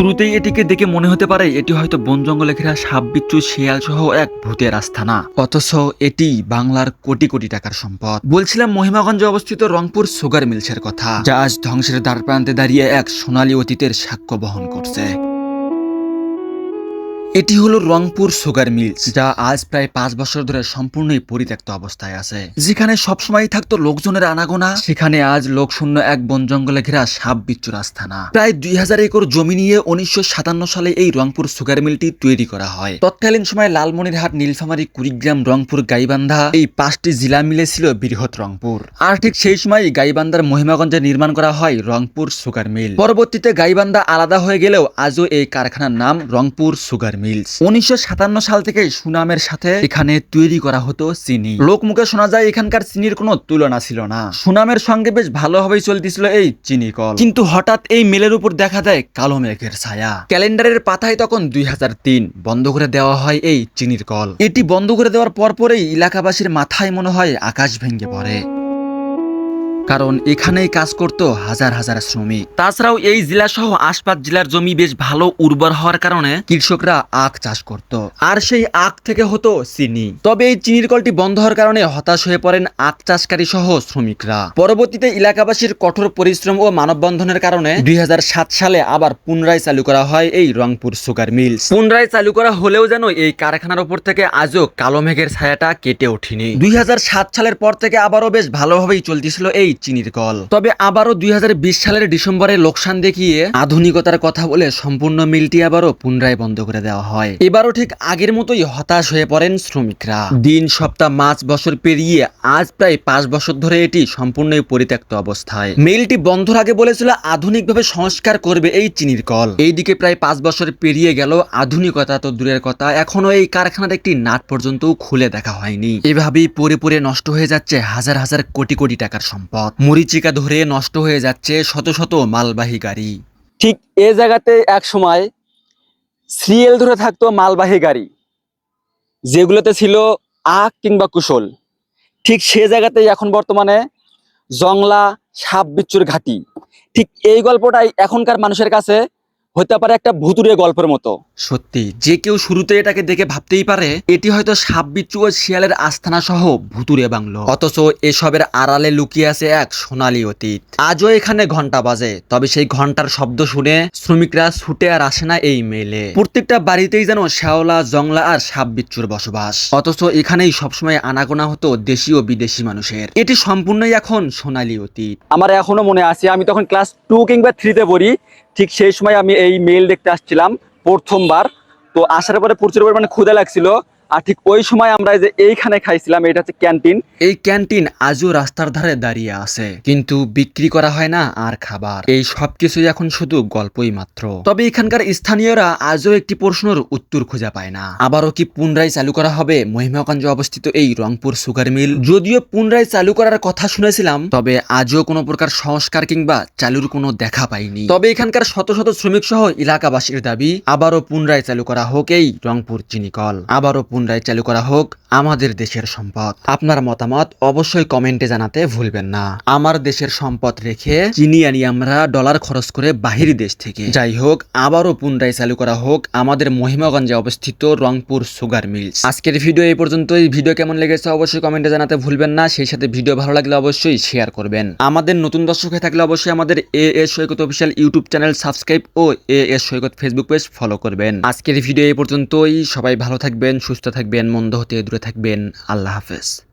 শুরুতেই এটিকে দেখে মনে হতে পারে এটি হয়তো বন জঙ্গলে ঘেরা সাপ বিচ্ছু শিয়াল সহ এক ভূতের আস্থানা অথচ এটি বাংলার কোটি কোটি টাকার সম্পদ। বলছিলাম মহিমাগঞ্জে অবস্থিত রংপুর সুগার মিলসের কথা, যা আজ ধ্বংসের দ্বার প্রান্তে দাঁড়িয়ে এক সোনালী অতীতের সাক্ষ্য বহন করছে। এটি হলো রংপুর সুগার মিলস যা আজ প্রায় পাঁচ বছর ধরে সম্পূর্ণই পরিত্যক্ত অবস্থায় আছে। যেখানে সবসময় থাকতো লোকজনের আনাগোনা, সেখানে আজ লোকশূন্য এক বন জঙ্গলে ঘেরা সাপ বিচ্ছুর আস্থানা প্রায় দুই হাজার একর জমি নিয়ে উনিশশো সাতান্ন সালে এই রংপুর সুগার মিলটি তৈরি করা হয়। তৎকালীন সময় লালমনিরহাট, নীলফামারী, কুড়িগ্রাম, রংপুর, গাইবান্ধা এই পাঁচটি জেলা মিলে ছিল বৃহৎ রংপুর। আর ঠিক সেই সময় গাইবান্ধার মহিমাগঞ্জে নির্মাণ করা হয় রংপুর সুগার মিল। পরবর্তীতে গাইবান্ধা আলাদা হয়ে গেলেও আজও এই কারখানার নাম রংপুর সুগার মিলস। উনিশশো সাল থেকে সুনামের সাথে এখানে তৈরি করা হতো চিনি। লোকমুখে শোনা যায়, এখানকার চিনির কোনো তুলনা ছিল না। সুনামের সঙ্গে বেশ ভালোভাবেই চলতেছিল এই চিনি কল। কিন্তু হঠাৎ এই মিলের উপর দেখা দেয় কালো মেঘের ছায়া। ক্যালেন্ডারের পাতায় তখন দুই হাজার তিন বন্ধ করে দেওয়া হয় এই চিনির কল। এটি বন্ধ করে দেওয়ার পরপরেই এলাকাবাসীর মাথায় মনে হয় আকাশ ভেঙে পড়ে। কারণ এখানেই কাজ করত হাজার হাজার শ্রমিক। তাছাড়াও এই জেলা সহ আশপাশ জেলার জমি বেশ ভালো উর্বর হওয়ার কারণে কৃষকরা আখ চাষ করত। আর সেই আখ থেকে হতো চিনি। তবে এই চিনির কলটি বন্ধ হওয়ার কারণে হতাশ হয়ে পড়েন আখ চাষকারী সহ শ্রমিকরা। পরবর্তীতে এলাকাবাসীর কঠোর পরিশ্রম ও মানববন্ধনের কারণে দুই হাজার সাত সালে আবার পুনরায় চালু করা হয় এই রংপুর সুগার মিল পুনরায় চালু করা হলেও যেন এই কারখানার উপর থেকে আজও কালো মেঘের ছায়াটা কেটে ওঠেনি। দুই হাজার সাত সালের পর থেকে আবারও বেশ ভালোভাবেই চলতেছিল এই চিনির কল। তবে আবারও দুই হাজার বিশ সালের ডিসেম্বরে লোকসান দেখিয়ে আধুনিকতার কথা বলে সম্পূর্ণ মিলটি আবারও পুনরায় বন্ধ করে দেওয়া হয়। এবারও ঠিক আগের মতোই হতাশ হয়ে পড়েন শ্রমিকরা। দিন, সপ্তাহ, মাস, বছর পেরিয়ে আজ প্রায় পাঁচ বছর ধরে এটি সম্পূর্ণই পরিত্যক্ত অবস্থায়। মিলটি বন্ধর আগে বলেছিল আধুনিকভাবে সংস্কার করবে এই চিনির কল। এইদিকে প্রায় পাঁচ বছর পেরিয়ে গেল, আধুনিকতা তো দূরের কথা। এখনও এই কারখানার একটি নাট পর্যন্ত খুলে দেখা হয়নি। এভাবেই পরে পরে নষ্ট হয়ে যাচ্ছে হাজার হাজার কোটি কোটি টাকার সম্পদ। মরিচিকা ধরে নষ্ট হয়ে যাচ্ছে শত শত মালবাহী গাড়ি ঠিক এ জায়গাতে এক সময় সিরিয়াল ধরে থাকতো মালবাহী গাড়ি যেগুলোতে ছিল আখ কিংবা কুশল। ঠিক সে জায়গাতেই এখন বর্তমানে জংলা সাপ বিচ্ছুর ঘাটি। ঠিক এই গল্পটাই এখনকার মানুষের কাছে হতে পারে একটা ভুতুরে গল্পের মতো। সত্যি যে কেউ শুরুতে এটাকে দেখে ভাবতেই পারে এটি হয়তো সাপ বিচ্ছু ও শিয়ালের আস্থানা সহ ভুতুরে বাংলো। অথচ এসবের আড়ালে লুকিয়ে আছে এক সোনালী অতীত। আজও এখানে ঘণ্টা বাজে তবে সেই ঘণ্টার শব্দ শুনে শ্রমিকরা ছুটে আর আসে না এই মেলে। প্রত্যেকটা বাড়িতেই যেন শ্যাওলা জংলা আর সাপ বিচ্ছুর বসবাস। অথচ এখানেই সবসময় আনাগোনা হতো দেশি ও বিদেশি মানুষের। এটি সম্পূর্ণই এখন সোনালী অতীত। আমার এখনও মনে আছে আমি তখন ক্লাস টু কিংবা থ্রিতে পড়ি। ঠিক সেই সময় আমি এই মেল দেখতে আসছিলাম প্রথমবার। তো আসার পরে প্রচুর পরিমাণে ক্ষুদা লাগছিল। আর ঠিক ওই সময় আমরা যে এইখানে খাইছিলাম, এটা হচ্ছে ক্যান্টিন। এই ক্যান্টিন আজও রাস্তার ধারে দাঁড়িয়ে আছে, কিন্তু বিক্রি করা হয় না আর খাবার। এই সবকিছুই এখন শুধু গল্পই মাত্র। তবে এখানকার স্থানীয়রা আজও একটি প্রশ্নের উত্তর খুঁজে পায় না। আবারও কি পুনরায় চালু করা হবে? মহিমাগঞ্জে অবস্থিত এই রংপুর সুগার মিল। যদিও পুনরায় চালু করার কথা শুনেছিলাম, তবে আজও কোনো প্রকার সংস্কার কিংবা চালুর কোনো দেখা পাইনি। তবে এখানকার শত শত শ্রমিক সহ এলাকাবাসীর দাবি, আবারও পুনরায় চালু করা হোক এই রংপুর চিনিকল। আবারও পুনরায় চালু করা হোক আমাদের দেশের সম্পদ। আপনার মতামত অবশ্যই কমেন্টে জানাতে ভুলবেন না। আমার দেশের সম্পদ রেখে চিনি আনি আমরা ডলার খরচ করে বাহির দেশ থেকে। যাই হোক, আবারও পুনরায় চালু করা হোক আমাদের মহিমাগঞ্জে অবস্থিত রংপুর সুগার মিলস। আজকের ভিডিও এই পর্যন্তই। ভিডিও কেমন লেগেছে অবশ্যই কমেন্টে জানাতে ভুলবেন না। সেই সাথে ভিডিও ভালো লাগলে অবশ্যই শেয়ার করবেন। আমাদের নতুন দর্শক হয়ে থাকলে অবশ্যই আমাদের A S Saikat official YouTube channel subscribe O A S Saikat Facebook page follow করবেন। আজকের ভিডিও এই পর্যন্তই। সবাই ভালো থাকবেন সুস্থ থাকবেন মন্দ হতে দূরে থাকবেন। আল্লাহ হাফেজ।